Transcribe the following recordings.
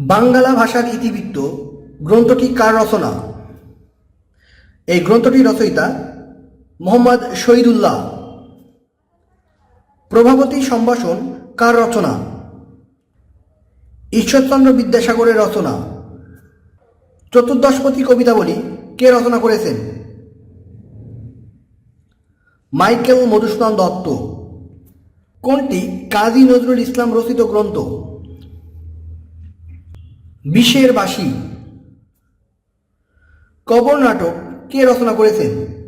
বাঙ্গালা ভাষার ইতিবৃত্ত গ্রন্থটি কার রচনা? এই গ্রন্থটির রচয়িতা মোহাম্মদ শহীদুল্লাহ। প্রভাবতী সম্ভাষণ কার রচনা? ঈশ্বরচন্দ্র বিদ্যাসাগরের রচনা। চতুর্দশপতি কবিতাবলী কে রচনা করেছেন? মাইকেল মধুসূদন দত্ত। কোনটি কাজী নজরুল ইসলাম রচিত গ্রন্থ? বিষের বাসি। কবর নাটক কে রচনা করেছেন?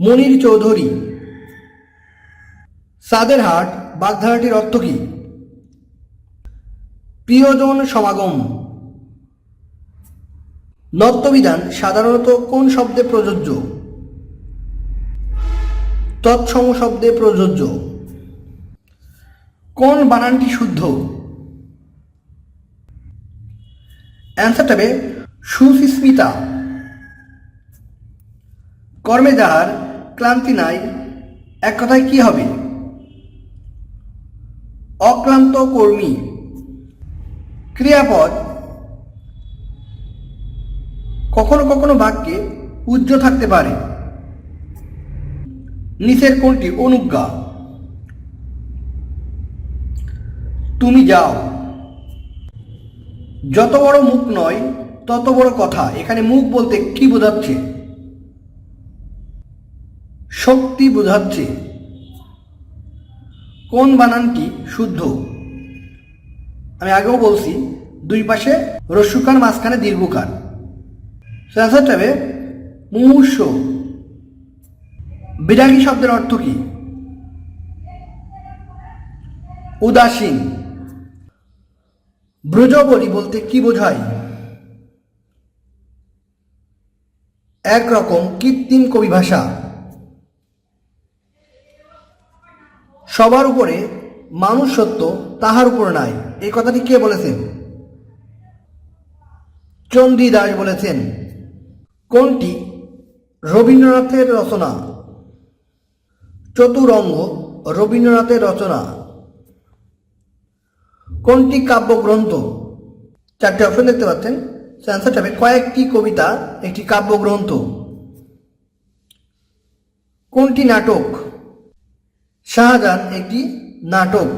মনির চৌধুরী। সাদের হাট, বাগধারাটির অর্থ কী? প্রিয়জন সমাগম। নত্যবিধান সাধারণত কোন শব্দে প্রযোজ্য? তৎসম শব্দে প্রযোজ্য। কোন বানানটি শুদ্ধ? অ্যান্সারটা হবে, সুস্মিতা। কর্মে যাহার ক্লান্তি নাই, এক কথায় কি হবে? অক্লান্ত কর্মী। ক্রিয়াপদ, কখনো কখনো বাক্যে উজ্জ থাকতে পারে। নিচের কোনটি অনুজ্ঞা। তুমি যাও। যত বড় মুখ নয়, তত বড় কথা। এখানে মুখ বলতে কি বোঝাচ্ছে? শক্তি বোঝাচ্ছে। কোন বানানটি শুদ্ধ? আমি আগেও বলছি, দুই পাশে রস্যুকার মাঝখানে দীর্ঘকার অ্যান্সারটা হবে মুমূর্ষ। বিরাগী শব্দের অর্থ কি? উদাসীন। ব্রজবলি বলতে কি বোঝায়? একরকম কৃত্রিম কবি ভাষা সবার উপরে মানুষ সত্য তাহার উপর নাই। এই কথাটি কে বলেছেন? চন্ডী দাস বলেছেন, কোনটি? রবীন্দ্রনাথের রচনা। চতুরঙ্গ রবীন্দ্রনাথের রচনা। কোনটি কাব্যগ্রন্থ? চারটি অপশন দেখতে পাচ্ছেন। অ্যান্সারটা হবে, কয়েকটি কবিতা, একটি কাব্যগ্রন্থ। কোনটি নাটক? শাহজাহান একটি নাটক।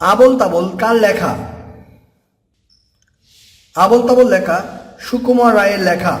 আবল তাবল কার লেখা? আবল তাবল লেখা সুকুমার রায়ের লেখা।